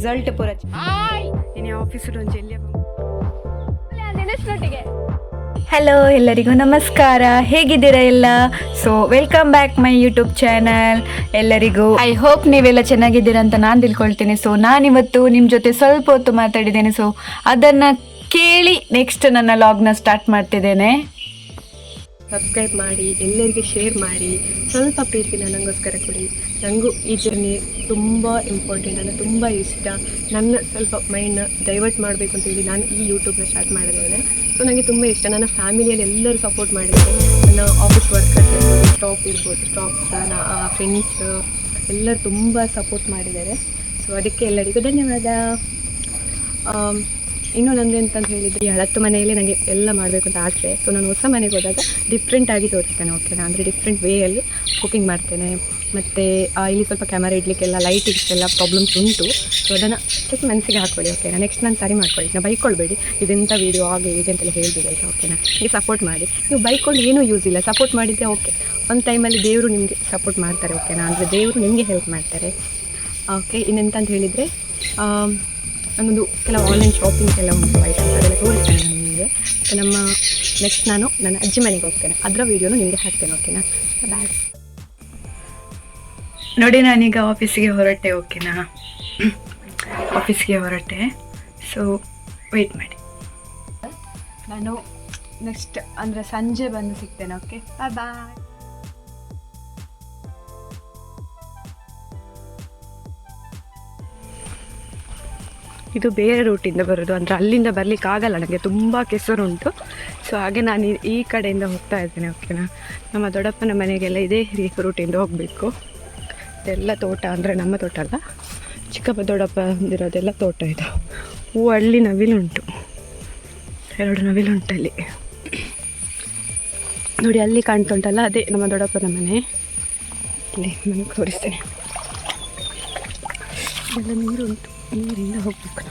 Result ಪೂರ office ನೆನೆಸ್ನೊಟ್ಟಿಗೆ hello ಎಲ್ಲರಿಗೂ ನಮಸ್ಕಾರ. ಹೇಗಿದ್ದೀರಾ ಎಲ್ಲ? So welcome back my YouTube channel ಎಲ್ಲರಿಗೂ ಐ ಹೋಪ್ ನೀವೆಲ್ಲ ಚೆನ್ನಾಗಿದ್ದೀರಾ ಅಂತ ನಾನು ತಿಳ್ಕೊಳ್ತೀನಿ. ಸೊ ನಾನಿವತ್ತು ನಿಮ್ಮ ಜೊತೆ ಸ್ವಲ್ಪ ಹೊತ್ತು ಮಾತಾಡಿದ್ದೇನೆ. ಸೊ ಅದನ್ನು ಕೇಳಿ ನೆಕ್ಸ್ಟ್ ನನ್ನ ಲಾಗ್ನ ಸ್ಟಾರ್ಟ್ ಮಾಡ್ತಿದ್ದೇನೆ. ಸಬ್ಸ್ಕ್ರೈಬ್ ಮಾಡಿ ಎಲ್ಲರಿಗೆ ಶೇರ್ ಮಾಡಿ ಸ್ವಲ್ಪ ಪ್ರೀತಿನ ನನಗೋಸ್ಕರ ಕೊಡಿ. ನನಗೂ ಈ ಜರ್ನಿ ತುಂಬ ಇಂಪಾರ್ಟೆಂಟ್ ಅಂದರೆ ತುಂಬ ಇಷ್ಟ. ನನ್ನ ಸ್ವಲ್ಪ ಮೈಂಡ್ನ ಡೈವರ್ಟ್ ಮಾಡಬೇಕು ಅಂತ ಹೇಳಿ ನಾನು ಈ ಯೂಟ್ಯೂಬ್ನ ಸ್ಟಾರ್ಟ್ ಮಾಡಿದ್ದೇನೆ. ಸೊ ನನಗೆ ತುಂಬ ಇಷ್ಟ. ನನ್ನ ಫ್ಯಾಮಿಲಿಯಲ್ಲಿ ಎಲ್ಲರೂ ಸಪೋರ್ಟ್ ಮಾಡಿದ್ದಾರೆ. ನನ್ನ ಆಫೀಸ್ ವರ್ಕರ್ಸ್ ಇರ್ಬೋದು ಸ್ಟಾಫ್ ಇರ್ಬೋದು ಸ್ಟಾಫ್ಸ್ ನನ್ನ ಫ್ರೆಂಡ್ಸ್ ಎಲ್ಲರೂ ತುಂಬ ಸಪೋರ್ಟ್ ಮಾಡಿದ್ದಾರೆ. ಸೊ ಅದಕ್ಕೆ ಎಲ್ಲರಿಗೂ ಧನ್ಯವಾದ. ಆಮ್, ಇನ್ನು ನಂದು ಎಂತಂತ ಹೇಳಿದರೆ, ಈ ಹಳತ್ತು ಮನೆಯಲ್ಲಿ ನನಗೆ ಎಲ್ಲ ಮಾಡಬೇಕು ಅಂತ ಆಸೆ. ಸೊ ನಾನು ಹೊಸ ಮನೆಗೆ ಹೋದಾಗ ಡಿಫ್ರೆಂಟ್ ಆಗಿ ತೋರಿಸ್ತೇನೆ ಓಕೆನಾ ಅಂದರೆ ಡಿಫ್ರೆಂಟ್ ವೇಯಲ್ಲಿ ಕುಕಿಂಗ್ ಮಾಡ್ತೇನೆ. ಮತ್ತು ಇಲ್ಲಿ ಸ್ವಲ್ಪ ಕ್ಯಾಮರಾ ಇಡಲಿಕ್ಕೆಲ್ಲ ಲೈಟಿಂಗ್ಸ್ ಪ್ರಾಬ್ಲಮ್ಸ್ ಉಂಟು. ಸೊ ಅದನ್ನು ಸ್ವಲ್ಪ ಮನಸ್ಸಿಗೆ ಹಾಕ್ಕೊಳ್ಳಿ ಓಕೆನಾ ನೆಕ್ಸ್ಟ್ ನಾನು ಸರಿ ಮಾಡ್ಕೊಳ್ಳಿ. ನಾವು ಬೈಕೊಳ್ಬೇಡಿ. ಇದೆಂಥ ವೀಡಿಯೋ ಹಾಗೆ ಹೀಗೆ ಅಂತೆಲ್ಲ ಹೇಳ್ಬೇಡಿ, ಆಯಿತಾ? ಓಕೆನಾ ನೀವು ಸಪೋರ್ಟ್ ಮಾಡಿ. ನೀವು ಬೈಕೊಂಡು ಏನೂ ಯೂಸ್ ಇಲ್ಲ. ಸಪೋರ್ಟ್ ಮಾಡಿದರೆ ಓಕೆ ಒಂದು ಟೈಮಲ್ಲಿ ದೇವರು ನಿಮಗೆ ಸಪೋರ್ಟ್ ಮಾಡ್ತಾರೆ ಓಕೆನಾ ಅಂದರೆ ದೇವರು ನಿಮಗೆ ಹೆಲ್ಪ್ ಮಾಡ್ತಾರೆ. ಓಕೆ ಇನ್ನೆಂತ ಅಂತ ಹೇಳಿದರೆ ನನ್ನೊಂದು ಕೆಲವು ಆನ್ಲೈನ್ ಶಾಪಿಂಗ್ ಎಲ್ಲ ಉಂಟು ಐಟಮ್ಸ್ ಅದೆಲ್ಲ ತೋರಿಸ್ತೇನೆ ನಾನು ನಿಮಗೆ. ನಮ್ಮ ನೆಕ್ಸ್ಟ್ ನಾನು ನನ್ನ ಅಜ್ಜಿ ಮನೆಗೆ ಹೋಗ್ತೇನೆ. ಅದರ ವೀಡಿಯೋನು ನಿಮಗೆ ಹಾಕ್ತೇನೆ ಓಕೆನಾ ಬಾಯ್ ನೋಡಿ ನಾನೀಗ ಆಫೀಸಿಗೆ ಹೊರಟೆ ಓಕೆನಾ ಆಫೀಸ್ಗೆ ಹೊರಟೆ. ಸೊ ವೆಯ್ಟ್ ಮಾಡಿ. ನಾನು ನೆಕ್ಸ್ಟ್ ಅಂದರೆ ಸಂಜೆ ಬಂದು ಸಿಗ್ತೇನೆ ಓಕೆ ಬಾಯ್ ಬಾಯ್ ಇದು ಬೇರೆ ರೂಟಿಂದ ಬರೋದು. ಅಂದರೆ ಅಲ್ಲಿಂದ ಬರಲಿಕ್ಕೆ ಆಗಲ್ಲ ನನಗೆ ತುಂಬ ಕೆಸರುಂಟು ಸೊ ಹಾಗೆ ನಾನು ಈ- ಕಡೆಯಿಂದ ಹೋಗ್ತಾ ಇದ್ದೇನೆ ಓಕೆನಾ ನಮ್ಮ ದೊಡ್ಡಪ್ಪನ ಮನೆಗೆಲ್ಲ ಇದೇ ರೂಟಿಂದ ಹೋಗಬೇಕು. ಇದೆಲ್ಲ ತೋಟ ಅಂದರೆ ನಮ್ಮ ತೋಟ ಅಲ್ಲ. ಚಿಕ್ಕಪ್ಪ ದೊಡ್ಡಪ್ಪ ಅಂದಿರೋದೆಲ್ಲ ತೋಟ ಇದು. ಹೂ ಹಳ್ಳಿ ನವಿಲುಂಟು ಎರಡು ನವಿಲುಂಟಲ್ಲಿ ನೋಡಿ, ಅಲ್ಲಿ ಕಾಣ್ತುಂಟಲ್ಲ, ಅದೇ ನಮ್ಮ ದೊಡ್ಡಪ್ಪನ ಮನೆ. ಇಲ್ಲಿ ನನಗೆ ತೋರಿಸ್ತೇನೆ. ಎಲ್ಲ ನೀರುಂಟು. ನೀರಿಂದ ಹೋಗ್ಬೇಕು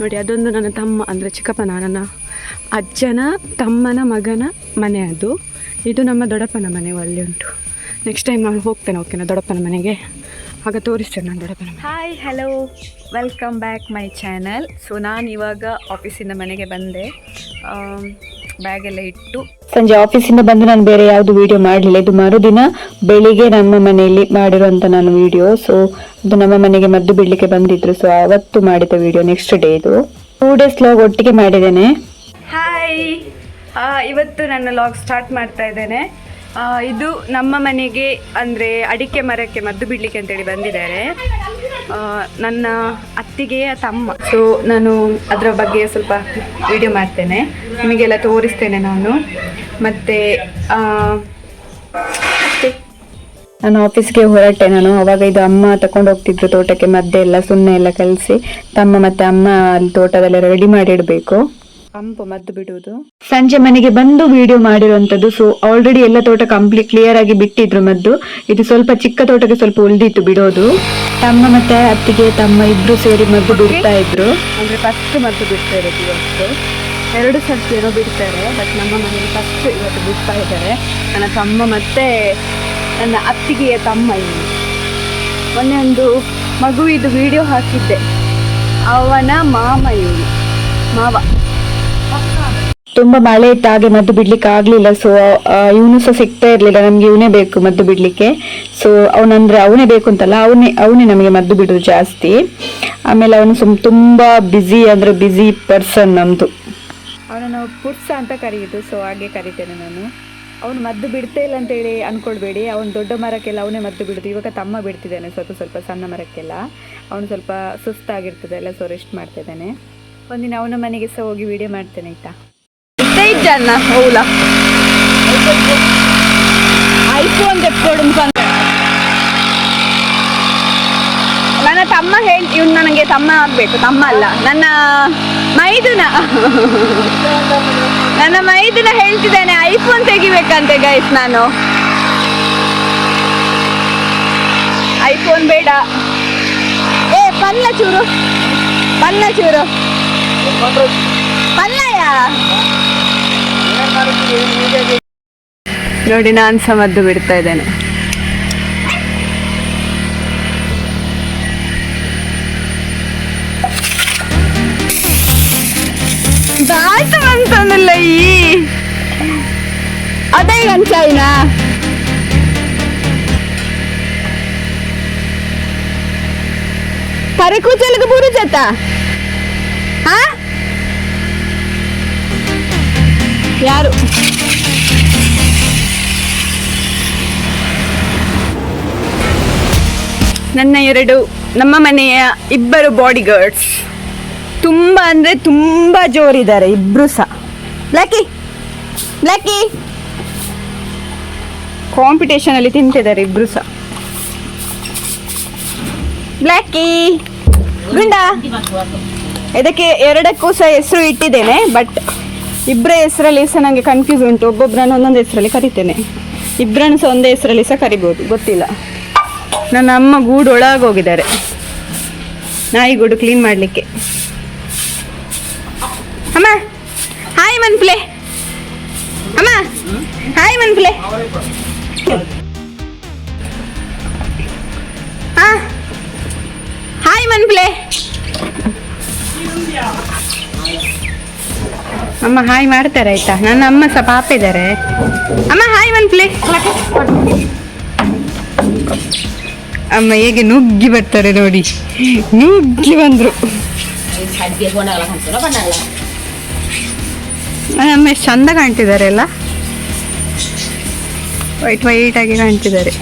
ನೋಡಿ, ಅದೊಂದು ನನ್ನ ತಮ್ಮ, ಅಂದರೆ ಚಿಕ್ಕಪ್ಪನ, ನನ್ನ ಅಜ್ಜನ, ತಮ್ಮನ ಮಗನ ಮನೆ ಅದು. ಇದು ನಮ್ಮ ದೊಡ್ಡಪ್ಪನ ಮನೆ, ಅಲ್ಲಿ ಉಂಟು. ನೆಕ್ಸ್ಟ್ ಟೈಮ್ ನಾನು ಹೋಗ್ತೇನೆ ಓಕೆನಾ ದೊಡ್ಡಪ್ಪನ ಮನೆಗೆ. ಆಗ ತೋರಿಸ್ತೇನೆ ನಾನು ದೊಡ್ಡಪ್ಪನ hi hello welcome back my channel so ನಾನು ಇವಾಗ ಆಫೀಸಿಂದ ಮನೆಗೆ ಬಂದೆ. ಬ್ಯಾಗ್ ಎಲ್ಲ ಇಟ್ಟು ಸಂಜೆ ಆಫೀಸಿಂದ ಬಂದು ನಾನು ಬೇರೆ ಯಾವುದು ವಿಡಿಯೋ ಮಾಡಲಿಲ್ಲ. ಇದು ಮರುದಿನ ಬೆಳಿಗ್ಗೆ ನಮ್ಮ ಮನೆಯಲ್ಲಿ ಮಾಡಿರುವಂತ ನಾನು ವಿಡಿಯೋ ಸೊ ಅದು ನಮ್ಮ ಮನೆಗೆ ಮದ್ದು ಬಿಡ್ಲಿಕ್ಕೆ ಬಂದಿದ್ರು. ಸೊ ಅವತ್ತು ಮಾಡಿದ ವಿಡಿಯೋ ನೆಕ್ಸ್ಟ್ ಡೇ ಇದು. ಟೂ ಡೇಸ್ ಲಾಗ್ ಒಟ್ಟಿಗೆ ಮಾಡಿದ್ದೇನೆ. ಹಾಯ್ ಇವತ್ತು ನನ್ನ ಲಾಗ್ ಸ್ಟಾರ್ಟ್ ಮಾಡ್ತಾ ಇದ್ದೇನೆ. ಇದು ನಮ್ಮ ಮನೆಗೆ ಅಂದರೆ ಅಡಿಕೆ ಮರಕ್ಕೆ ಮದ್ದು ಬಿಡಲಿಕ್ಕೆ ಅಂತೇಳಿ ಬಂದಿದ್ದಾರೆ. ನನ್ನ ಅತ್ತಿಗೆಯ ತಮ್ಮ. ಸೊ ನಾನು ಅದರ ಬಗ್ಗೆ ಸ್ವಲ್ಪ ವಿಡಿಯೋ ಮಾಡ್ತೇನೆ. ನಿಮಗೆಲ್ಲ ತೋರಿಸ್ತೇನೆ ನಾನು. ಮತ್ತು ನಾನು ಆಫೀಸ್ಗೆ ಹೊರಟೆ. ನಾನು ಅವಾಗ ಇದು ಅಮ್ಮ ತಕೊಂಡು ಹೋಗ್ತಿದ್ರು ತೋಟಕ್ಕೆ, ಮದ್ದೆ ಎಲ್ಲ, ಸುಣ್ಣ ಎಲ್ಲ ಕಲಸಿ. ತಮ್ಮ ಮತ್ತು ಅಮ್ಮ ಅಲ್ಲಿ ತೋಟದಲ್ಲೆಲ್ಲ ರೆಡಿ ಮಾಡಿ ಇಡಬೇಕು. ಪಂಪು ಮದ್ದು ಬಿಡುವುದು. ಸಂಜೆ ಮನೆಗೆ ಬಂದು ವಿಡಿಯೋ ಮಾಡಿರುವಂತದ್ದು ಸೊ ಆಲ್ರೆಡಿ ಎಲ್ಲ ತೋಟ ಕಂಪ್ಲೀಟ್ ಕ್ಲಿಯರ್ ಆಗಿ ಬಿಟ್ಟಿದ್ರು ಮದ್ದು. ಇದು ಸ್ವಲ್ಪ ಚಿಕ್ಕ ತೋಟಕ್ಕೆ ಸ್ವಲ್ಪ ಉಳಿದಿತ್ತು ಬಿಡೋದು. ತಮ್ಮ ಮತ್ತೆ ಅತ್ತಿಗೆ ತಮ್ಮ ಇಬ್ರು ಸೇರಿ ಮದ್ದು ಬಿಡ್ತಾ ಇದ್ರು. ಅಂದ್ರೆ ಫಸ್ಟ್ ಮದ್ದು ಬಿಡ್ತಾ ಇರೋದು ಇವತ್ತು. ಎರಡು ಸರ್ತಿ ಏನೋ ಬಿಡ್ತಾರೆ ಬಟ್ ನಮ್ಮ ಮನೆಯಲ್ಲಿ ಫಸ್ಟ್ ಇವತ್ತು ಬಿಡ್ತಾ ಇದ್ದಾರೆ. ನನ್ನ ತಮ್ಮ ಮತ್ತೆ ನನ್ನ ಅತ್ತಿಗೆಯ ತಮ್ಮ ಇನ್ನು ಮೊನ್ನೆ ಒಂದು ಮಗುವಿದು ವಿಡಿಯೋ ಹಾಕಿದ್ದೆ. ಅವನ ಮಾಮ ಇವನು ಮಾವ. ತುಂಬಾ ಮಳೆ ಇತ್ತು ಹಾಗೆ ಮದ್ದು ಬಿಡ್ಲಿಕ್ಕೆ ಆಗ್ಲಿಲ್ಲ. ಸೊ ಇವನು ಸಹ ಸಿಗ್ತಾ ಇರ್ಲಿಲ್ಲ. ನಮ್ಗೆ ಇವನೇ ಬೇಕು ಮದ್ದು ಬಿಡ್ಲಿಕ್ಕೆ. ಸೊ ಅವನಂದ್ರೆ ಅವನೇ ಬೇಕು ಅಂತಲ್ಲ, ಅವನೇ ಅವನೇ ನಮಗೆ ಮದ್ದು ಬಿಡೋದು ಜಾಸ್ತಿ. ಆಮೇಲೆ ಅವನು ಸುಮ್ ತುಂಬಾ ಬ್ಯುಸಿ ಅಂದ್ರೆ ಬ್ಯುಸಿ ಪರ್ಸನ್ ನಮ್ದು. ಅವನನ್ನು ಪುಟ್ಸ ಅಂತ ಕರೆಯುದು. ಸೊ ಹಾಗೆ ಕರಿತೇನೆ ನಾನು. ಅವನು ಮದ್ದು ಬಿಡ್ತಾ ಇಲ್ಲ ಅಂತೇಳಿ ಅನ್ಕೊಳ್ಬೇಡಿ. ಅವನು ದೊಡ್ಡ ಮರಕ್ಕೆಲ್ಲ ಅವನೇ ಮದ್ದು ಬಿಡುದು. ಇವಾಗ ತಮ್ಮ ಬಿಡ್ತಿದ್ದಾನೆ ಸ್ವಲ್ಪ ಸ್ವಲ್ಪ ಸಣ್ಣ ಮರಕ್ಕೆಲ್ಲ. ಅವನು ಸ್ವಲ್ಪ ಸುಸ್ತಾಗಿರ್ತದೆ ಎಲ್ಲ ಸೊ ರೆಸ್ಟ್ ಮಾಡ್ತಿದ್ದಾನೆ. ಒಂದಿನ ಅವನ ಮನೆಗೆ ಸಹ ಹೋಗಿ ವಿಡಿಯೋ ಮಾಡ್ತೇನೆ, ಆಯ್ತಾ? ಜನ ಹೌಲ ಐಫೋನ್ ತೆಕ್ಕೊಡು ನನ್ನ ತಮ್ಮ ಹೇಳಿ ಇವ್ನು ನನಗೆ ತಮ್ಮ ಆಗ್ಬೇಕು, ತಮ್ಮ ಅಲ್ಲ. ನನ್ನ ಮೈದುನ. ನನ್ನ ಮೈದುನ ಹೇಳ್ತಿದ್ದಾನೆ, ಐಫೋನ್ ತೆಗಿಬೇಕಂತೆ ಗೈಸ್ ನಾನು. ಐಫೋನ್ ಬೇಡ. ಏ, ಪಲ್ಲ ಚೂರು. ಪಲ್ಲ ಚೂರು. ಪಲ್ಲಯ್ಯ ನೋಡಿ ನಾನು ಸಮದ್ದು ಬಿಡ್ತಾ ಇದ್ದೇನೆ ದಾಟ ಅಂತಂದಿಲ್ಲ ಈ ಅದೇ ಗಂಚಾಯಿನಾ పరకు చెలుగు బూరు చేత ಯಾರು ನನ್ನ ಎರಡು, ನಮ್ಮ ಮನೆಯ ಇಬ್ಬರು ಬಾಡಿ ಗಾರ್ಡ್ಸ್ ತುಂಬ ಅಂದರೆ ತುಂಬ ಜೋರಿದ್ದಾರೆ ಇಬ್ಬರು ಸಹ. Lucky lucky. ಕಾಂಪಿಟೇಷನಲ್ಲಿ ತಿಂತಿದ್ದಾರೆ ಇಬ್ಬರು ಸಹ. ಬ್ಲ್ಯಾಕಿ ಗುಂಡ. ಇದಕ್ಕೆ ಎರಡಕ್ಕೂ ಸಹ ಹೆಸರು ಇಟ್ಟಿದ್ದೇನೆ ಬಟ್ ಇಬ್ಬರ ಹೆಸರಲ್ಲಿ ಸಹ ನನಗೆ ಕನ್ಫ್ಯೂಸ್ ಉಂಟು. ಒಬ್ಬೊಬ್ಬರನ್ನು ಒಂದೊಂದು ಹೆಸರಲ್ಲಿ ಕರಿತೇನೆ. ಇಬ್ಬರನ್ನು ಸಹ ಒಂದೇ ಹೆಸರಲ್ಲಿ ಸಹ ಕರಿಬೋದು. ಗೊತ್ತಿಲ್ಲ. ನನ್ನ ಅಮ್ಮ ಗೂಡು ಒಳಗೋಗಿದ್ದಾರೆ ನಾಯಿ ಗೂಡು ಕ್ಲೀನ್ ಮಾಡಲಿಕ್ಕೆ. ಅಮ್ಮ ಹಾಯ್ ಮನ್ಪ್ಲೆ. ಅಮ್ಮ ಹಾಯ್ ಮನ್ಪ್ಲೆ. ಹಾ ಹಾಯ್ ಮನ್ಪ್ಲೆ. ಅಮ್ಮ, ಹಾಯ್ ಮಾಡ್ತಾರೆ ಆಯ್ತಾ? ನನ್ನ ಅಮ್ಮ ಸಹ ಪಾಪ ಇದ್ದಾರೆ ಅಮ್ಮ, ಹಾಯ್ ಮನ್ಪ್ಲೆ ಅಮ್ಮ, ಹೇಗೆ ನುಗ್ಗಿ ಬರ್ತಾರೆ ನೋಡಿ. ನುಗ್ಗಿ ಬಂದರು. ಅಮ್ಮ ಎಷ್ಟು ಚಂದ ಕಾಣ್ತಿದ್ದಾರೆ ಎಲ್ಲ ವೈಟ್ ವೈಟ್ ಆಗಿ ಕಾಣ್ತಿದ್ದಾರೆ.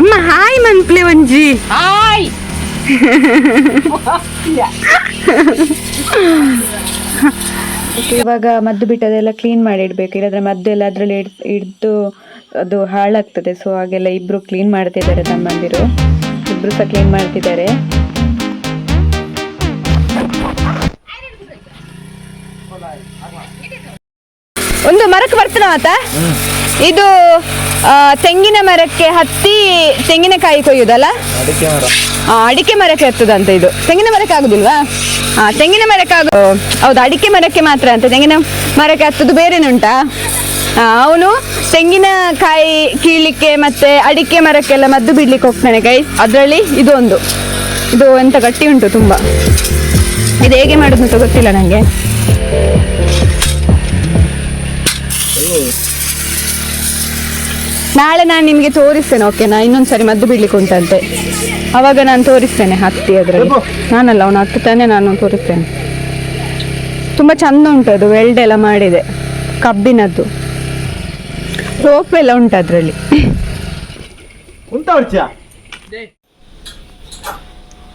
ಅಮ್ಮ, ಹಾಯ್ ಮನ್ಪ್ಲೆ ಒಂಜಿ. ಹಾಯ್! ಇವಾಗ ಮದ್ದು ಬಿಟ್ಟದೆಲ್ಲ ಕ್ಲೀನ್ ಮಾಡಿ ಇಡಬೇಕು. ಇಲ್ಲದ್ರೆ ಮದ್ದು ಎಲ್ಲ ಅದರಲ್ಲಿ ಹಿಡ್ದು ಅದು ಹಾಳಾಗ್ತದೆ. ಸೊ ಹಾಗೆಲ್ಲ ಇಬ್ರು ಕ್ಲೀನ್ ಮಾಡ್ತಿದ್ದಾರೆ ತಮ್ಮಂದಿರು ಇಬ್ರು ಸಹ ಕ್ಲೀನ್ ಮಾಡ್ತಿದ್ದಾರೆ. ಒಂದು ಮರಕ್ಕೆ ಬರ್ತಾನ ಆತ? ಇದು ತೆಂಗಿನ ಮರಕ್ಕೆ ಹತ್ತಿ ತೆಂಗಿನಕಾಯಿ ಕೊಯ್ಯುದಲ್ಲ? ಅಡಿಕೆ ಮರಕ್ಕೆ ಹತ್ತದಂತ ಇದು. ತೆಂಗಿನ ಮರಕ್ಕೆ ಆಗುದಿಲ್ವಾ? ಹಾ ತೆಂಗಿನ ಮರಕ್ಕೆ ಆಗು ಹೌದು ಅಡಿಕೆ ಮರಕ್ಕೆ ಮಾತ್ರ ಅಂತ. ತೆಂಗಿನ ಮರಕ್ಕೆ ಹತ್ತದು ಬೇರೆನುಂಟಾ ಅವನು ತೆಂಗಿನಕಾಯಿ ಕೀಳಿಕ್ಕೆ ಮತ್ತೆ ಅಡಿಕೆ ಮರಕ್ಕೆಲ್ಲ ಮದ್ದು ಬಿಡ್ಲಿಕ್ಕೆ ಹೋಗ್ತಾನೆ ಕೈ. ಅದರಲ್ಲಿ ಇದು ಒಂದು. ಇದು ಎಂತ ಗಟ್ಟಿ ಉಂಟು ತುಂಬಾ. ಇದು ಹೇಗೆ ಮಾಡುದು ಅಂತ ಗೊತ್ತಿಲ್ಲ ನನಗೆ ನಾಳೆ ನಾನು ನಿಮಗೆ ತೋರಿಸ್ತೇನೆ ಓಕೆನಾ ಇನ್ನೊಂದ್ಸರಿ ಮದ್ದು ಬಿಡ್ಲಿಕ್ಕೆ ಉಂಟಂತೆ. ಅವಾಗ ನಾನು ತೋರಿಸ್ತೇನೆ ಹತ್ತಿ ಅದರಲ್ಲಿ. ನಾನಲ್ಲ ಅವನು ಹತ್ತುತ್ತಾನೆ ನಾನು ತೋರಿಸ್ತೇನೆ. ತುಂಬ ಚಂದ ಉಂಟು ಅದು ವೆಲ್ಡ್ ಎಲ್ಲ ಮಾಡಿದೆ ಕಬ್ಬಿನದ್ದು. ರೋಪ್ ಎಲ್ಲ ಉಂಟು ಅದರಲ್ಲಿ.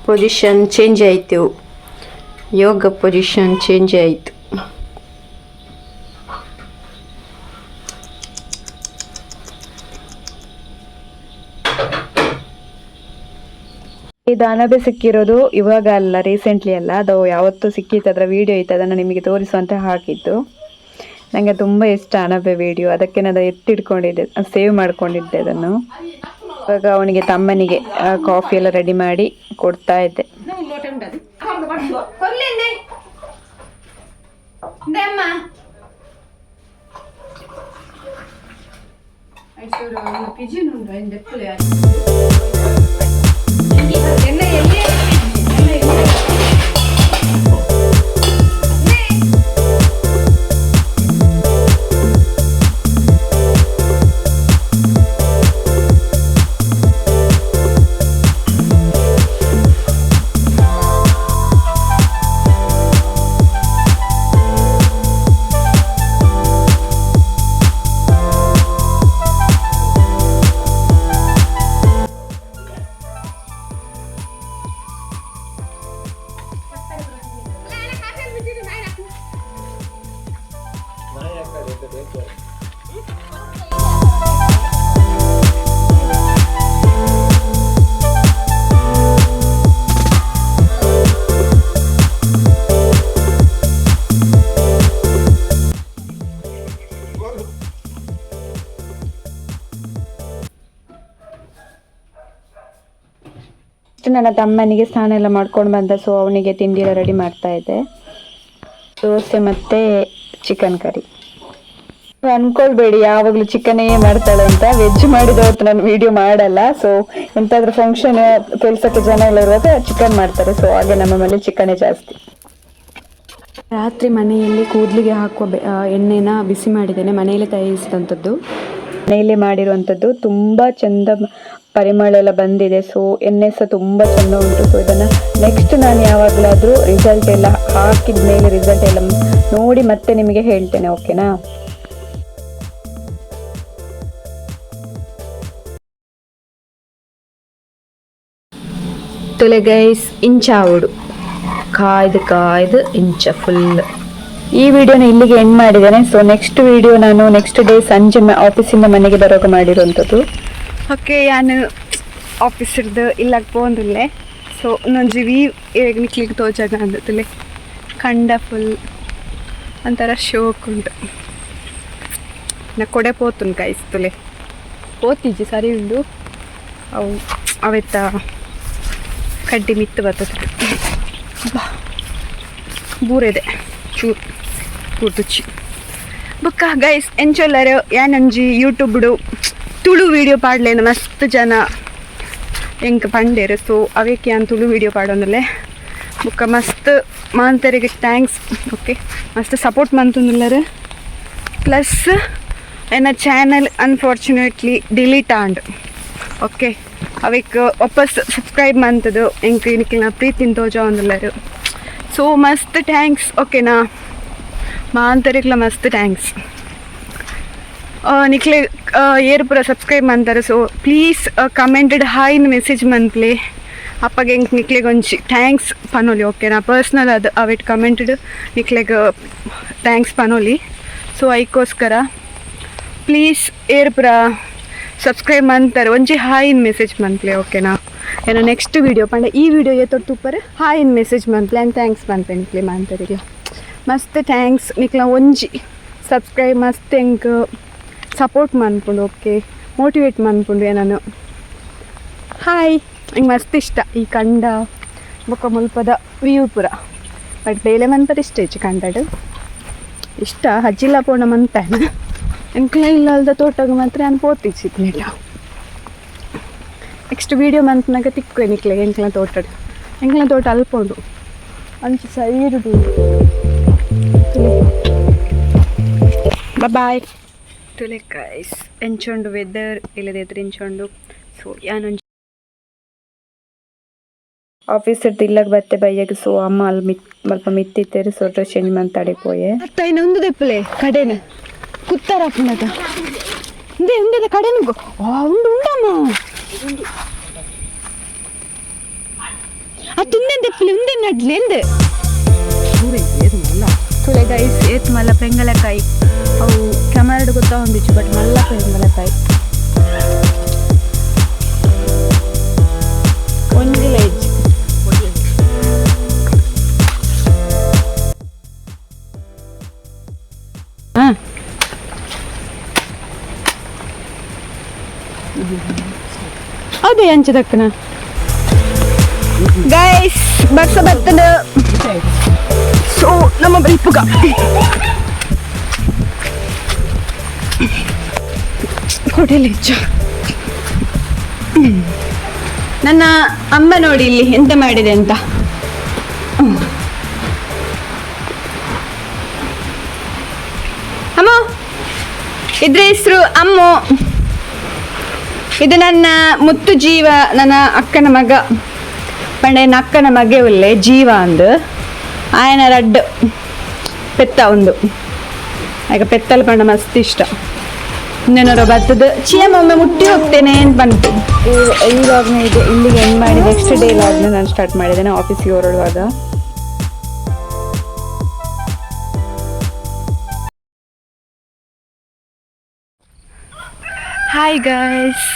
ಪೊಸಿಷನ್ ಚೇಂಜ್ ಆಯಿತು. ಯೋಗ ಪೊಸಿಷನ್ ಚೇಂಜ್ ಆಯಿತು. ಈ ದಾನಬೆ ಸಿಕ್ಕಿರೋದು ಇವಾಗ ಅಲ್ಲ ರೀಸೆಂಟ್ಲಿ ಅಲ್ಲ. ಅದು ಯಾವತ್ತೂ ಸಿಕ್ಕಿತ್ತು, ಅದರ ವಿಡಿಯೋ ಇತ್ತು, ಅದನ್ನು ನಿಮಗೆ ತೋರಿಸುವಂತ ಹಾಕಿದ್ದು. ನನಗೆ ತುಂಬ ಇಷ್ಟ ಅನಬೆ ವಿಡಿಯೋ ಅದಕ್ಕೆ ನಾನು ಎತ್ತಿಟ್ಕೊಂಡಿದ್ದೆ ಸೇವ್ ಮಾಡಿಕೊಂಡಿದ್ದೆ ಅದನ್ನು. ಇವಾಗ ಅವನಿಗೆ, ತಮ್ಮನಿಗೆ ಕಾಫಿ ಎಲ್ಲ ರೆಡಿ ಮಾಡಿ ಕೊಡ್ತಾ ಇದ್ದೆ. ನನ್ನ ತಮ್ಮನಿಗೆ ಸ್ನಾನ ಎಲ್ಲ ಮಾಡ್ಕೊಂಡು ಬಂದ ಸೊ ಅವನಿಗೆ ತಿಂಡಿ ಎಲ್ಲ ರೆಡಿ ಮಾಡ್ತಾ ಇದ್ದೆ. ದೋಸೆ ಮತ್ತೆ ಚಿಕನ್ ಕರಿ ಅನ್ಕೊಳ್ಬೇಡಿ ಯಾವಾಗ್ಲೂ ಚಿಕನೇ ಮಾಡ್ತಾಳೆ ಅಂತ. ವೆಜ್ ಮಾಡಿದ ಹೊತ್ತು ನಾನು ವಿಡಿಯೋ ಮಾಡಲ್ಲ ಸೊ ಎಂತಾದ್ರೂ ಫಂಕ್ಷನ್ ಕೆಲ್ಸಕ್ಕೆ ಜನ ಎಲ್ಲ ಇರುವಾಗ ಚಿಕನ್ ಮಾಡ್ತಾರೆ ಸೊ ಹಾಗೆ ನಮ್ಮ ಮನೇಲಿ ಚಿಕನೇ ಜಾಸ್ತಿ. ರಾತ್ರಿ ಮನೆಯಲ್ಲಿ ಕೂದಲಿಗೆ ಹಾಕುವ ಎಣ್ಣೆನ ಬಿಸಿ ಮಾಡಿದ್ದೇನೆ ಮನೆಯಲ್ಲೇ ತಯಾರಿಸಿದಂಥದ್ದು. ಮನೆಯಲ್ಲೇ ಮಾಡಿರುವಂಥದ್ದು. ತುಂಬ ಚಂದ ಪರಿಮಳ ಎಲ್ಲ ಬಂದಿದೆ. ಸೊ ಎಣ್ಣೆ ಸಹ ತುಂಬಾ ಚೆನ್ನ ಉಂಟು. ಸೊ ಇದನ್ನ ನೆಕ್ಸ್ಟ್ ನಾನು ಯಾವಾಗಲಾದರೂ ರಿಸಲ್ಟ್ ಎಲ್ಲ ಹಾಕಿದ ಮೇಲೆ ರಿಸಲ್ಟ್ ಎಲ್ಲ ನೋಡಿ ಮತ್ತೆ ನಿಮಗೆ ಹೇಳ್ತೇನೆ ಓಕೆನಾ ತೊಲೆ ಗೈಸ್ ಇಂಚಾವುಡು ಕಾಯ್ದು ಕಾಯ್ದು ಇಂಚ ಫುಲ್ ಈ ವಿಡಿಯೋನ ಇಲ್ಲಿಗೆ ಎಂಡ್ ಮಾಡಿದ್ದೇನೆ. ಸೊ ನೆಕ್ಸ್ಟ್ ವಿಡಿಯೋ ನಾನು ನೆಕ್ಸ್ಟ್ ಡೇ ಸಂಜೆ ಆಫೀಸಿಂದ ಮನೆಗೆ ಬರೋಕೆ ಮಾಡಿರುವಂಥದ್ದು ಓಕೆ ನಾನು ಆಫೀಸರ್ದು ಇಲ್ಲಾಗ ಪೋಂದುಲ್ಲೆ ಸೊ ಒಂದೊಂದು ವಿ ನಿಕ್ಲಿಕ್ಕೆ ತೋಜಾಗ ಅಂದತಲೆ ಕಂಡ ಫುಲ್ ಒಂಥರ ಶೋಕ್ ಉಂಟು. ನಾ ಕೊಡೆ ಪೋತುನ್ ಕಾಯಿಸ್ತುಲೆ ಪೋತಿಜ್ಜಿ ಸರಿ ಉಂಡು. ಅವು, ಅವೆತ್ತ ಕಡ್ಡಿ ಮಿತ್ತು ಬರ್ತದೆ. ಬೂರೆದೆ. ಚೂರು ಕೂರ್ದುಚ್ಚಿ ಬೊಕ್ಕ ಗೈಸ್ ಎಂಚೊಲ್ಲರು ಯಾನಂಜಿ ಯೂಟ್ಯೂಬ್ಡು ತುಳು ವೀಡಿಯೋ ಪಾಡ್ಲೇನ ಮಸ್ತ್ ಜನ. ಎಂಕ್ ಪಂಡೇರು ಸೊ ಅವಕ್ಕೆ ಯಾನ್ ತುಳು ವೀಡಿಯೋ ಪಾಡೋಂದಲ್ಲೇ ಬುಕ್ಕ ಮಸ್ತ್ ಮಾಂತರಿಗೆ ಥ್ಯಾಂಕ್ಸ್ ಓಕೆ ಮಸ್ತ್ ಸಪೋರ್ಟ್ ಮಂತಂದುಲ್ಲರು ಪ್ಲಸ್ ಎನ್ನ channel unfortunately delete and. Okay ಅವಕ್ಕೆ ವಾಪಸ್ ಸಬ್ಸ್ಕ್ರೈಬ್ ಮಂತದು. ಎಂಕ್ ಇದಕ್ಕೆ ನಾ ಪ್ರೀತಿನ ತೋಜೋ ಒಂದುಲ್ಲರು ಸೊ ಮಸ್ತ್ ಥ್ಯಾಂಕ್ಸ್ ಓಕೆನಾ ಮಾಂತರಿಕ್ಲ ಮಸ್ತ್ ಥ್ಯಾಂಕ್ಸ್ ನಿಕ್ಲೆ ಏರು ಪೂರ ಸಬ್ಸ್ಕ್ರೈಬ್ ಮಾಡ್ತಾರೆ. ಸೊ ಪ್ಲೀಸ್ ಕಮೆಂಟೆಡ್ ಹಾಯ್ನ ಮೆಸೇಜ್ ಮಂತ್ಲಿ ಅಪ್ಪಗೆ ಹೆಂಗೆ ನಿಕ್ಲೆಗೆ ಒಂಚಿ ಥ್ಯಾಂಕ್ಸ್ ಪನೋಲಿ. ಓಕೆನಾ ಪರ್ಸ್ನಲ್ ಅದು ಅವಿಟ್ ಕಮೆಂಟೆಡ್ ನಿಕ್ಲೆಗೆ ಥ್ಯಾಂಕ್ಸ್ ಪನೋಲಿ. ಸೊ ಐಕೋಸ್ಕರ ಪ್ಲೀಸ್ ಏರು ಪೂರ ಸಬ್ಸ್ಕ್ರೈಬ್ ಮಾಡ್ತಾರೆ ಒಂಜಿ ಹಾಯ್ನ ಮೆಸೇಜ್ ಮಂತ್ಲಿ ಓಕೆನಾ ಏನೋ ನೆಕ್ಸ್ಟ್ ವೀಡಿಯೋ ಪಂಡ ಈ ವಿಡಿಯೋ ಎತ್ತೊಟ್ಟು ತುಪ್ಪರೆ ಹಾಯ್ನ ಮೆಸೇಜ್ ಮಂತ್ಲಿ ಆ್ಯಂಡ್ ಥ್ಯಾಂಕ್ಸ್ ಮಂತ್ಲಿ ನಿಕ್ಲೆ ಮಾಂತರಿಗೆ ಮಸ್ತ್ ಥ್ಯಾಂಕ್ಸ್ ನಿಕ್ಲ ಒಂಜಿ ಸಬ್ಸ್ಕ್ರೈಬ್ ಮಸ್ತ್ ಹೆಂಗೆ ಸಪೋರ್ಟ್ ಮಾಡ್ಕೊಂಡು ಓಕೆ ಮೋಟಿವೇಟ್ ಮಾಡ್ಕೊಂಡು ನಾನು ಹಾಯ್ ಹಿಂಗೆ ಮಸ್ತ್ ಇಷ್ಟ ಈ ಕಂಡ ಬೊಕ್ಕ ಮುಲ್ಪದ ವ್ಯೂ ಪುರ ಬಟ್ ಬೇಲೆ ಮಂತದ ಇಷ್ಟ ಹೆಚ್ಚು ಕಂಡಡು ಇಷ್ಟ ಹಜ್ಜಿಲ್ಲ ಪೋಣ ಮಂತಾನ ಇಲ್ಲ ಇಲ್ಲದ ತೋಟಗ ಮಾತ್ರ ನಾನು ಪೋತಿಚ್ಚಿತ್ತು ನೀಟ ನೆಕ್ಸ್ಟ್ ವೀಡಿಯೋ ಮಂತ್ನಾಗ ತಿಕ್ಕು ನಿಕ್ಲೆ ಎಂಕ್ಲ ತೋಟಡು ಎಂಕ್ಲ ತೋಟ ಅಲ್ಪೊಂಡು. ಅಂಚು ಸೈರುಡು ಬಾಯ್ ತುಲೆ ಕೈಸ್ ಎಂಚೊಂಡು ವೆದರ್ ಇಲ್ಲದೈತ್ರಿ ಎಂಚೊಂಡು ಸೊ ಯಾನೊಂದು ಆಫೀಸ್ ಇಲ್ಲಗ್ ಬತ್ತೆ ಬೈಯಾಗ ಸೊ ಅಮ್ಮ ಅಲ್ಲಿ ಮಿತ್ ಮಲ್ಪ ಮಿತ್ತಿತ್ತೇರಿ ಸೊ ಡ್ರೆಸ್ ಚೇಂಜ್ ಮಾಡಿ ತಡಿಪೋಯೆ ಅತ್ತ ಇನ್ನೊಂದು ದೆಪ್ಪಲೆ ಕಡೆನ ಕುತ್ತಾರ ಪುನದ ಹಿಂದೆ ಹಿಂದೆ ಕಡೆನು ಆ ಉಂಡು ಉಂಡಮ್ಮ ಅತ್ತುಂದೆ ದೆಪ್ಪಲೆ ಉಂದೆ ನಡ್ಲೆ ಎಂದೆ ತುಲೆ ಗೈಸ್ ಏತ್ ಮಲ್ಲ ಪೆಂಗಲಕಾಯಿ ಅವು ಕ್ಯಾಮರಾಡ್ ಗೊತ್ತಾ ಹೊಂದಿಚ್ಚು ಬಟ್ ಮಲ್ಲ ಪೆಂಗಲಕಾಯಿ ಒಂಜಿಲ ಹೆಜ್ಜೆ ಹಾಂ ಅದೇ ಅಂಚದಕ್ಕನ ಗೈಸ್ ಬರ್ಸ ಬರ್ತದ. ಸೊ ನಮ್ಮ ಬಲ್ಪುಗ ಕೊಡಲಿ ನನ್ನ ಅಮ್ಮ ನೋಡಿ ಇಲ್ಲಿ ಎಂತ ಮಾಡಿದೆ ಅಂತ. ಅಮ್ಮ, ಇದ್ರ ಹೆಸರು ಅಮ್ಮ. ಇದು ನನ್ನ ಮುತ್ತು ಜೀವ, ನನ್ನ ಅಕ್ಕನ ಮಗ. ಪಂಡ ಅಕ್ಕನ ಮಗೆ ಒಳ್ಳೆ ಜೀವ ಅಂದು. ಆಯನ ರಡ್ ಪೆತ್ತ ಒಂದು ಆಗ ಪೆತ್ತಲ್ ಪಂಡ ಮಸ್ತ್ ಇಷ್ಟ. ಇನ್ನೇನಾರು ಬರ್ತದ? ಚಿಯಮ್ಮೊಮ್ಮೆ ಮುಟ್ಟಿ ಹೋಗ್ತೇನೆ ಅಂತ ಬಂತು. ಈ ಲಾಗ್ನ ಇದೆ ಇಲ್ಲಿಗೆ ಎಂಡ್ ಮಾಡಿ ನೆಕ್ಸ್ಟ್ ಡೇ ಲಾಗ್ನ ನಾನು ಸ್ಟಾರ್ಟ್ ಮಾಡಿದ್ದೇನೆ ಆಫೀಸ್ಗೆ ಹೊರಡುವಾಗ. ಹಾಯ್ ಗಾಯ್ಸ್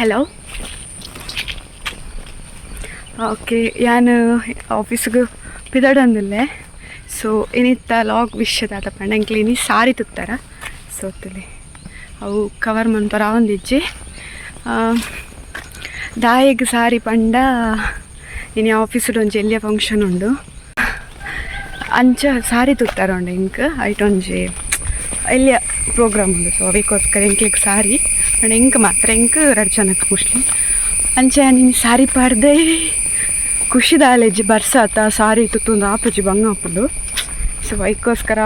ಹಲೋ ಓಕೆ ಯಾನು ಆಫೀಸ್ಗೆ ಪಿದಾಡಂದಿಲ್ಲೆ ಸೊ ಏನಿತ್ತ ಲಾಗ್ ವಿಷಯದ ನಂಗೆ ಇನಿ ಸಾರಿ ತುತ್ತಾರ. ಸೋತಲಿ ತುಲಿ. ಅವು ಕವರ್ ಮನ್ಪರ ಒಂದಿಜ್ಜಿ ದಾಯಿಗೆ ಸಾರಿ ಪಂಡ ಇನ್ನು ಆಫೀಸಡ್ ಒಂಜಿ ಎಲ್ಲಿಯ ಫಂಕ್ಷನ್ ಉಂಡು. ಅಂಚ ಸಾರಿ ತುತ್ತಾರ ಉಂಡು ಇಂಕ್ ಐಟ್ ಒಂಜಿ ಇಲ್ಲಿ ಪ್ರೋಗ್ರಾಮ್ ಉಂಡು. ಸೊ ಅವಕ್ಕೋಸ್ಕರ ಎಂಕ್ಲಿಗೆ ಸಾರಿ ಅಂಡ್ ಎಂಕ್ ಮಾತ್ರ ಎಂಕ್ ಎರಡು ಜನಕ್ಕೆ ಅಂಚ ಅಂಚೆ ನೀನು ಸಾರಿ ಪಾಡ್ದೆ, ಖುಷಿ ದಾಲೆಜ್ಜಿ ಬರ್ಸಾತ, ಸಾರಿ ತುತ್ತೊಂದು ಆಪುಜಿ ಬಂಗಾಪುಲು ಸೊ ಅದಕ್ಕೋಸ್ಕರ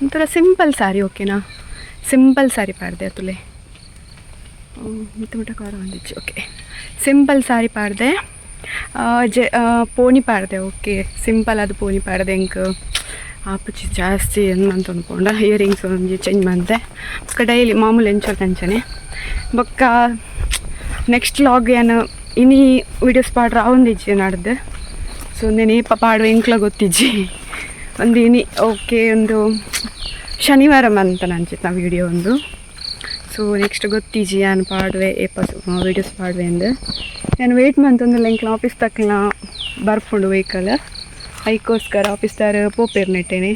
ಒಂಥರ ಸಿಂಪಲ್ ಸಾರಿ ಓಕೆನಾ ಸಿಂಪಲ್ ಸಾರಿ ಪಾಡ್ದೆ ಅತುಲೆ. ಮಿತ್ತ ಕಾರ ಒಂದಿಚ್ಚು ಓಕೆ ಸಿಂಪಲ್ ಸಾರಿ ಪಾಡ್ದೆ. ಆ, ಜೆ ಪೋಣಿ ಪಾಡ್ದೆ. ಓಕೆ ಸಿಂಪಲ್ ಅದು ಪೋಣಿ ಪಾಡ್ದೆ. ಎಂಕ್ ಆಪುಚಿ ಜಾಸ್ತಿ ಅಂತ ಅಂದ್ಕೊಂಡ ಇಯರಿಂಗ್ಸ್ ಒಂಜಿ ಚೇಂಜ್ ಮಾಡಿದೆ. ಬೊಕ್ಕ ಡೈಲಿ ಮಾಮೂಲಿ ಎಂಚೋ ಕಂಚನೆ ಬೊಕ್ಕ ನೆಕ್ಸ್ಟ್ ಲಾಗ್ ಏನು ಇನಿ ವೀಡಿಯೋಸ್ ಪಾಡ್ರ ಅವೊಂದಿಜ್ಜಿ ನಡೆದು. ಸೊ ಏಪ ಪಾಡುವ ಇಂಕ್ಲ ಗೊತ್ತಿಜ್ಜಿ. ಒಂದು ಇನಿ ಓಕೆ ಒಂದು ಶನಿವಾರ ಅಂತ ಅನ್ಸುತ್ತೆ ವೀಡಿಯೋ ಒಂದು. ಸೊ ನೆಕ್ಸ್ಟ್ ಗೊತ್ತಿಜಿ ನಾನು ಪಾಡುವೆ ಏಪಸ್ ವೀಡಿಯೋಸ್ ಪಾಡುವೆ ಅಂದು. ನಾನು ವೆಯ್ಟ್ ಮಂತಂದ್ರೆ ಎಂಕ್ಲ ಆಫೀಸ್ ತಕ್ಕಲ ಬರ್ಪುಂಡು ವೆಹಿಕಲ್ ಅದಕ್ಕೋಸ್ಕರ ಆಫೀಸ್ದಾರ ಪೋಪೇರ್ ನೆಟ್ಟೇನೆ.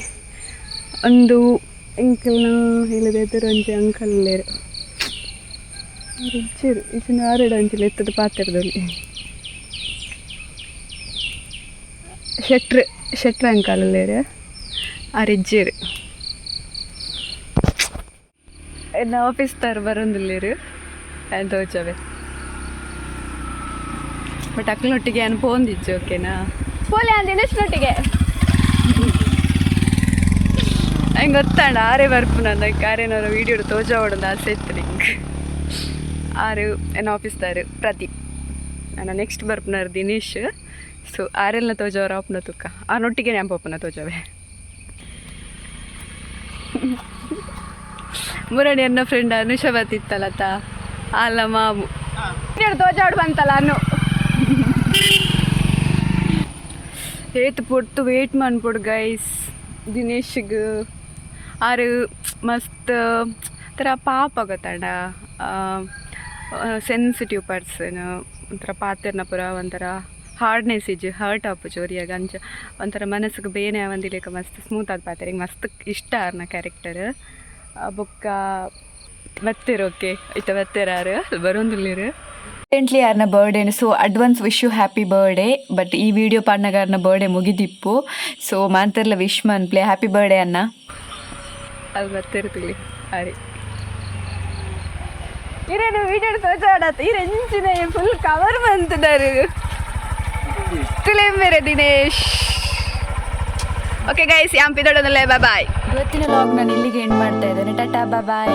ಒಂದು ಎಂಕಲ್ನ ಹೇಳಿದ ಎದುರು ಅಂಚೆ ಅಂಕಲ್ ಲೇರು ರಿಜ್ಜರು ಇದನ್ನ ಆರೆಡು ಅಂಚಿಲ್ ಎತ್ತದ ಪಾತ್ರದಲ್ಲಿ. ಶೆಟ್ರ್ ಶೆಟ್ರ್ ಅಂಕಲ್ ಆ ರಿಜ್ಜರು ಎನ್ನ ಆಫೀಸ್ ತರ ಬರೋದಿಲ್ಲೇರು ತೋಜವೆ ಬಟ್ ಅಕ್ಕನೊಟ್ಟಿಗೆ ಏನು ಪೋಂದಿಜ್ಜು ಓಕೆನಾ ಪೋಲೆ ಅಂದಿನಷ್ಟೊಟ್ಟಿಗೆ ಹಂಗೆ ಗೊತ್ತಾಂಡ ಆರೇ ಬರ್ಪು ನನ್ನ ಆರೇನವರ ವೀಡಿಯೋ ತೋಜ ಹೊಡೆದು ಆಸೆ ಇತ್ತು ನಿಂಗೆ. ಆರು ನನ್ನ ಆಫೀಸ್ದಾರು ಪ್ರದೀಪ್ ನನ್ನ ನೆಕ್ಸ್ಟ್ ಬರ್ಪುನರ್ ದಿನೇಶ್. ಸೊ ಆರೆಲ್ಲ ತೋಜವ್ರ ಅಪ್ಪನ ತುಕ್ಕ ಆನೊಟ್ಟಿಗೆ ನೆಂಪಪ್ಪನ ತೋಜವೆ. ಮುರಣಿ ಅನ್ನೋ ಫ್ರೆಂಡ್ ಅನುಷ ಬತ್ತಿತ್ತಲ್ಲತ್ತ ಅಲ್ಲ ಮಾವು ತೋಜಾಡು ಬಂತಲ್ಲ ಅನ್ನು? ಏತ್ ಪೊಟ್ಟು ವೇಟ್ ಮಾಡ್ಬಿಡು ಗೈಸ್ ದಿನೇಶ್ಗೆ ಆರು ಮಸ್ತ್, ಒಂಥರ ಪಾಪ ಗೊತ್ತಾಂಡ ಸೆನ್ಸಿಟಿವ್ ಪರ್ಸನ್ ಒಂಥರ ಪಾತ್ರನ ಪುರ ಒಂಥರ ಹಾರ್ಡ್ನೆಸ್ ಇಜ್ಜು ಹರ್ಟ್ ಆಪು ಜೋರಿಯಾಗ ಅಂಚ ಒಂಥರ ಮನಸ್ಸಿಗೆ ಬೇನೆ ಒಂದಿಲೇಕ ಮಸ್ತ್ ಸ್ಮೂತ್ ಆದ ಪಾತ್ರ. ಮಸ್ತ್ ಇಷ್ಟ ಆರ್ನ ಕ್ಯಾರೆಕ್ಟರ್ ಬೊಕ್ಕ ಬತ್ತಿರೋಕೆ ಇತ್ತ ಮತ್ತೆರಾರು ಬರೋಂದಿಲ್ಲಿರು ರೀಸೆಂಟ್ಲಿ ಯಾರನ್ನ birthday so advance wish you happy birthday but ಈ ವಿಡಿಯೋ ಪಾಡ್ನಗಾರನ ಬರ್ಡೇ ಮುಗಿದಿಪ್ಪು ಸೊ ಮಾಂತರ್ಲ ವಿಶ್ ಮನ್ಪ್ಲೆ ಹ್ಯಾಪಿ ಬರ್ಡೇ ಅನ್ನ. ಅದು ಮತ್ತಿರ್ತೀವಿ ಅರಿ ಇರೇನು ವಿಡಿಯೋ ತೋಚಾಡತ್ತ ಇರೆಂಚಿನ ಫುಲ್ ಕವರ್ ಬಂತಿದ್ದಾರೆ ತುಲೇಂ ಬೇರೆ ದಿನೇಶ್. ಓಕೆ ಗೈಸ್ ಯಾಂಪಿದೊಡನಲ್ಲೇ ಬಾಯ್ ಬಾಯ್ ಇವತ್ತಿನ ಲಾಗ್ ನಾನು ಇಲ್ಲಿಗೆ ಎಂಡ್ ಮಾಡ್ತಾ ಇದ್ದೇನೆ. ಟಾಟಾ ಬಾಯ್